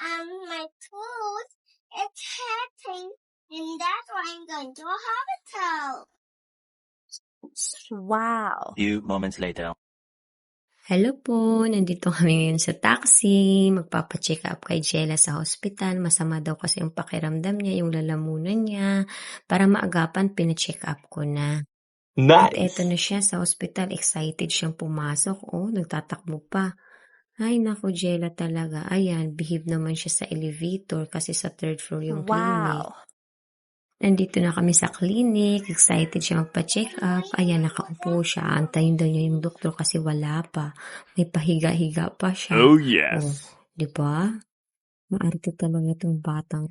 and my tooth is hurting, and that's why I'm going to a hospital. Wow. few moments later. Hello po, nandito kami ngayon sa taxi. Magpapacheck up kay Jella sa hospital. Masama daw kasi yung pakiramdam niya, yung lalamunan niya. Para maagapan, pinacheck up ko na. At eto na siya sa hospital. Excited siyang pumasok. Oh, nagtatakbo pa. Ay, naku, Jella talaga. Ayan, behave naman siya sa elevator kasi sa third floor yung clinic. Wow. Nandito na kami sa clinic. Excited siya magpa-check up. Ayan, nakaupo siya. Antayin daw niya yung doktor kasi wala pa. May pahiga-higa pa siya. Oh, Oh, yes. di ba? Maarte talaga itong batang.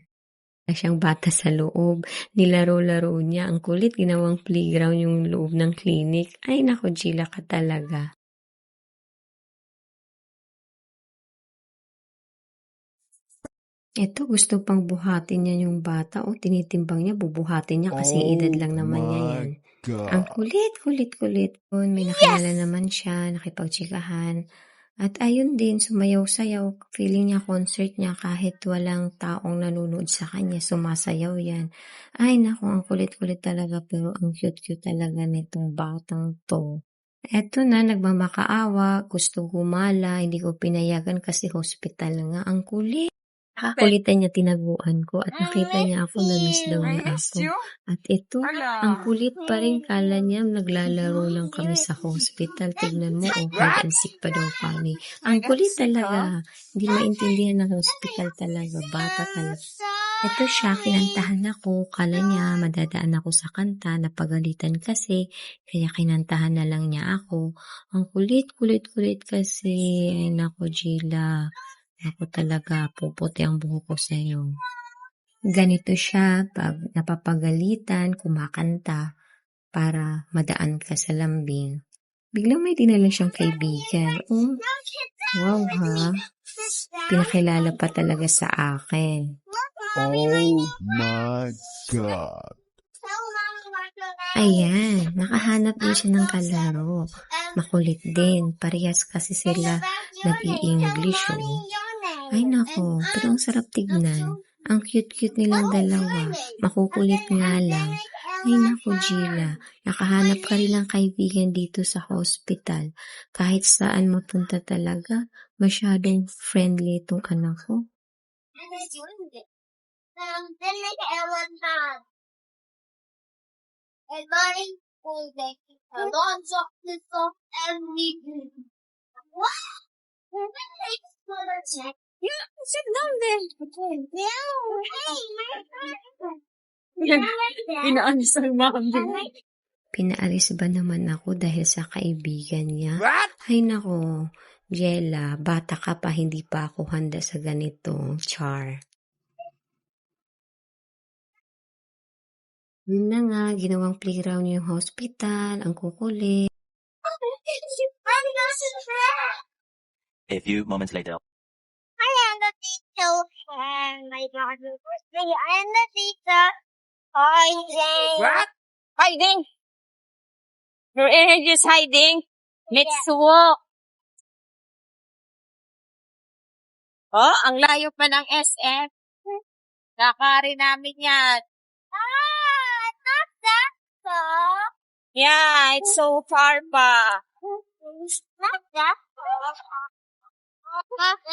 Siyang bata sa loob. Nilaro-laro niya. Ang kulit, ginawang playground yung loob ng clinic. Ay, nako, Gila ka talaga. Ito, gusto pang buhatin niya yung bata. O, tinitimbang niya, bubuhatin niya kasi Oh edad lang naman niya my yan. Ang kulit, kulit, kulit. Yun, May nakilala naman siya, nakipagtsikahan. At ayun din, sumayaw-sayaw. Feeling niya concert niya kahit walang taong nanonood sa kanya, sumasayaw yan. Ay, naku, ang kulit-kulit talaga pero ang cute-cute talaga nitong batang to. Eto na, nagmamakaawa, gusto gumala, hindi ko pinayagan kasi hospital nga. Ang kulit. Kulitan niya tinaguan ko at nakita niya ako na miss daw missed ako. At ito, ang kulit pa rin kala niya naglalaro lang kami sa hospital. Tignan mo, oh, hide and seek pa daw kami. Ang kulit talaga. Hindi maintindihan ng hospital talaga. Bata talaga. Ito siya, kinantahan ako. Kala niya, madadaan ako sa kanta. Napagalitan kasi. Kaya kinantahan na lang niya ako. Ang kulit, kulit, kulit kasi. Ay, nako, Gila. Ako talaga, puputi ang buhok ko sa'yo. Ganito siya pag napapagalitan, kumakanta para madaan ka sa lambing. Biglang may dinala siyang kaibigan. Oh, wow ha. Pinakilala pa talaga sa akin. Oh my God. Ayan, nakahanap din siya ng kalaro. Makulit din. Parehas kasi sila nag-i-English oh. Ay nako, pero ang sarap tignan. Ang cute-cute nilang dalawa. Makukulit nga lang. Ay nako, Gila. Nakahanap ka rin ng kaibigan dito sa hospital. Kahit saan mapunta talaga, masyadong friendly itong anak ko. And money will make lots of this. What? Check. Yeah, sit down then. Yeah, hey, my friend. Yan. Inaalis ang mami. Pinaalis ba naman ako dahil sa kaibigan niya? What? Ay nako, Jella, bata ka pa, hindi pa ako handa sa ganito, Char. Yun na nga, ginawang playground yung hospital, ang kukulit. A few moments later. Teacher and my daughter was me. I am the teacher. Hiding. What? Hiding. Your energy is hiding. Let's walk. Oh, ang layo pa ng SF. Kakari namin yan. Ah, not that far. Yeah, it's so far pa. Not that far.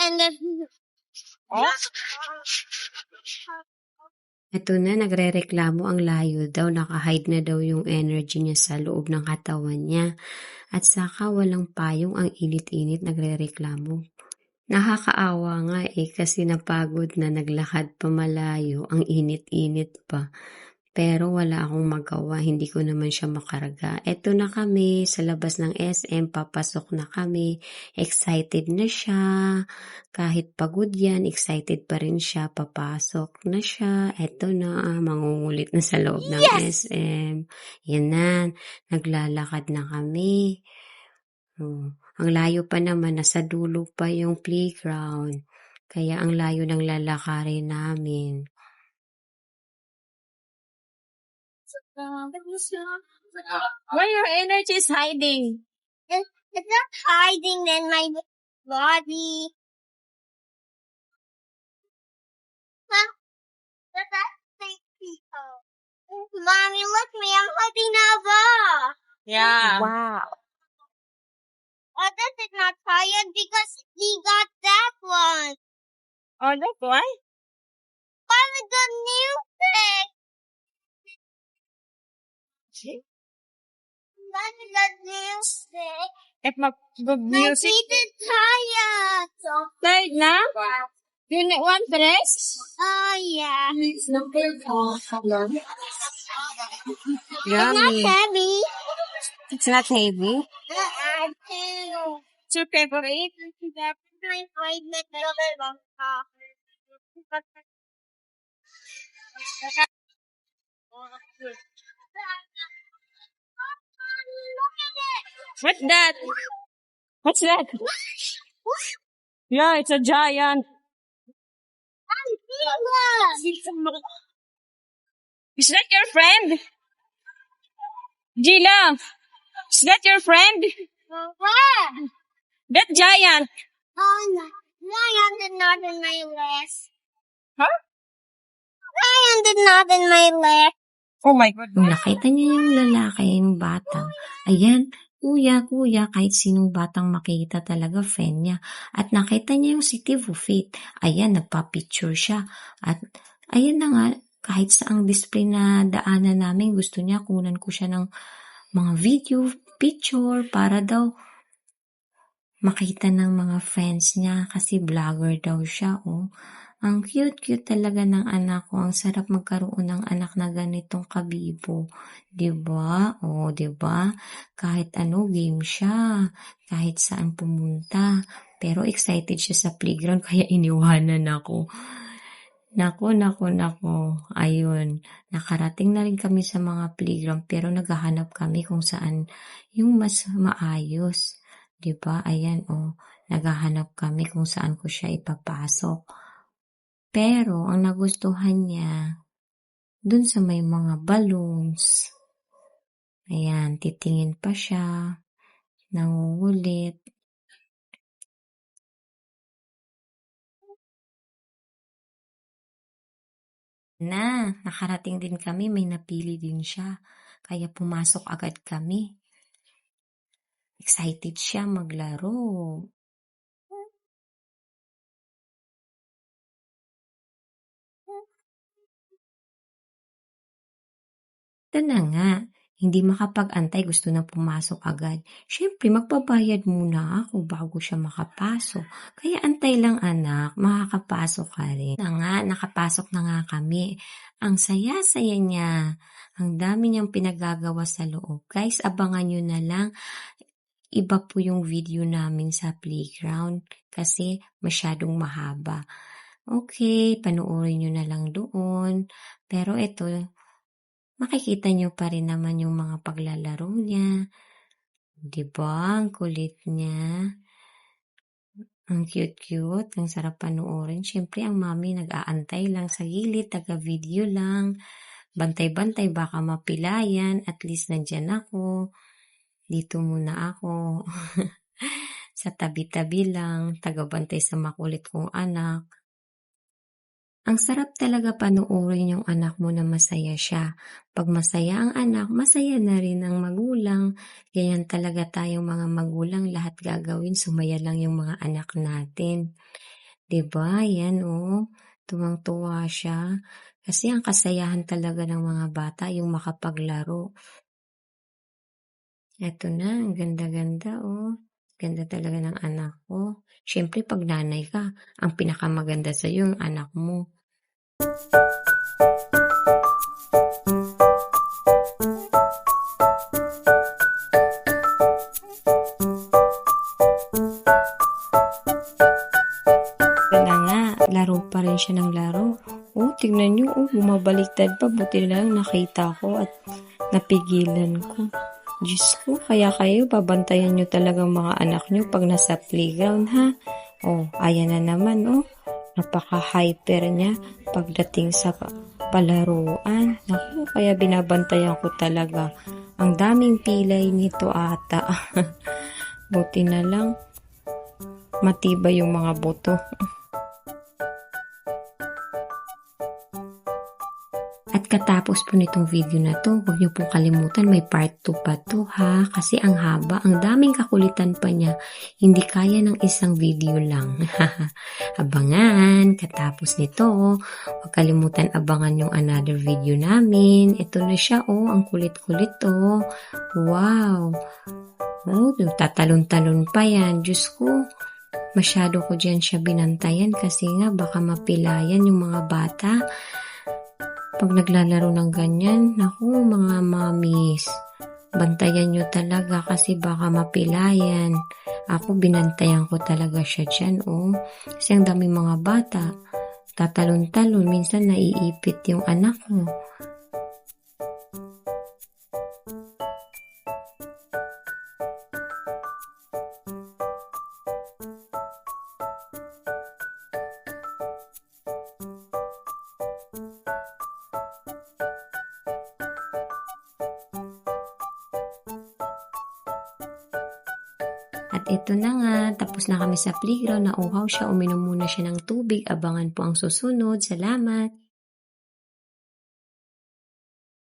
And then, Oh? Ito na, nagre-reklamo ang layo daw, nakahide na daw yung energy niya sa loob ng katawan niya. At saka walang payong ang init-init, nagre-reklamo. Nakakaawa nga eh, kasi napagod na naglakad pa malayo, ang init-init pa. Pero wala akong magawa, hindi ko naman siya makarga. Eto na kami, sa labas ng SM, papasok na kami. Excited na siya. Kahit pagod yan, excited pa rin siya. Papasok na siya. Eto na, mangungulit na sa loob ng SM. Yan na, naglalakad na kami. Oh, ang layo pa naman, nasa dulo pa yung playground. Kaya ang layo ng lalakarin namin. Why your energy is hiding? it's not hiding in my body. But that's fake people. Mommy, look me, I'm holding Nava. Yeah. Wow! Oh, this is not tired because he got that one. Oh, that's why? Mommy, the music. G? None of the music. At mag music. Nagtitin tayo. So, Third 1, Perez? Oh, yeah. It's number 4. Hello. Yummy. It's not heavy. It's not heavy? Uh-uh. Two favorite? My favorite number one. What's that? What's that? Yeah, it's a giant. Is that your friend? Gila, is that your friend? What? That giant. Oh. Lion did not in my list. Huh? Lion did not in my list. Oh my God. Nung nakita niya yung lalaki, yung batang, ayan, kuya, kuya, kahit sinong batang makita talaga, friend niya. At nakita niya yung si Tivo Fit. Ayan, nagpa-picture siya. At ayan na nga, kahit saang display na daanan namin, gusto niya, kunan ko siya ng mga video, picture, para daw makita ng mga friends niya kasi vlogger daw siya, oh. Ang cute-cute talaga ng anak ko. Ang sarap magkaroon ng anak na ganitong kabibo. ba? O, 'di ba? Kahit ano game siya, kahit saan pumunta. Pero excited siya sa playground kaya iniwanan ako. Nako, nako, nako. Ayun. Nakarating na rin kami sa mga playground pero naghahanap kami kung saan yung mas maayos. 'Di ba? Ayan, oh. Naghahanap kami kung saan ko siya ipapasok. Pero, ang nagustuhan niya, dun sa may mga balloons. Ayan, titingin pa siya. Nangungulit. Na, nakarating din kami, may napili din siya. Kaya pumasok agad kami. Excited siya maglaro. Ito na nga, hindi makapag-antay, gusto na pumasok agad. Siyempre, magbabayad muna ako bago siya makapasok. Kaya antay lang anak, makakapasok ka rin. Na nga, nakapasok na nga kami. Ang saya-saya niya. Ang dami niyang pinagagawa sa loob. Guys, abangan nyo na lang. Iba po yung video namin sa playground kasi masyadong mahaba. Okay, panoorin nyo na lang doon. Pero ito, makikita nyo pa rin naman yung mga paglalaro niya. Di ba? Ang kulit niya. Ang cute-cute. Ang sarap panoorin. Siyempre, ang mami nag-aantay lang sa gilid. Taga-video lang. Bantay-bantay. Baka mapilayan. At least nandyan ako. Dito muna ako. sa tabi-tabi lang. Taga-bantay sa makulit kong anak. Ang sarap talaga panoorin yung anak mo na masaya siya. Pag masaya ang anak, masaya na rin ang magulang. Ganyan talaga tayong mga magulang, lahat gagawin, sumaya lang yung mga anak natin. ba? Yan oh. Tuwang-tuwa siya. Kasi ang kasayahan talaga ng mga bata yung makapaglaro. Eto na, ang ganda-ganda oh. Ganda talaga ng anak ko. Siyempre, pag nanay ka, ang pinakamaganda sa yung anak mo. Wala nga, laro pa rin siya ng laro. Oh, tignan nyo, oh, bumabaliktad pa. Buti lang nakita ko at napigilan ko. Diyos ko, kaya kayo, babantayan nyo talagang mga anak nyo pag nasa playground, ha? Oh, ayan na naman, oh. Napaka-hyper niya pagdating sa palaruan. Naku, kaya binabantayan ko talaga. Ang daming pilay nito ata. Buti na lang, matibay yung mga buto. At katapos po nitong video na to, huwag niyo pong kalimutan may part 2 pa to ha. Kasi ang haba, ang daming kakulitan pa niya. Hindi kaya ng isang video lang. abangan, katapos nito, huwag kalimutan abangan yung another video namin. Ito na siya oh, ang kulit-kulit oh. Wow! Oh, tatalon-talon pa yan. Diyos ko, masyado ko dyan siya binantayan kasi nga baka mapilayan yung mga bata. Pag naglalaro ng ganyan, naku mga mamis, bantayan nyo talaga kasi baka mapilayan. Ako binantayan ko talaga siya dyan, oh. Kasi ang dami mga bata, tatalon-talon, minsan naiipit yung anak ko. At ito na nga, tapos na kami sa playground, nauhaw siya, uminom muna siya ng tubig, abangan po ang susunod. Salamat!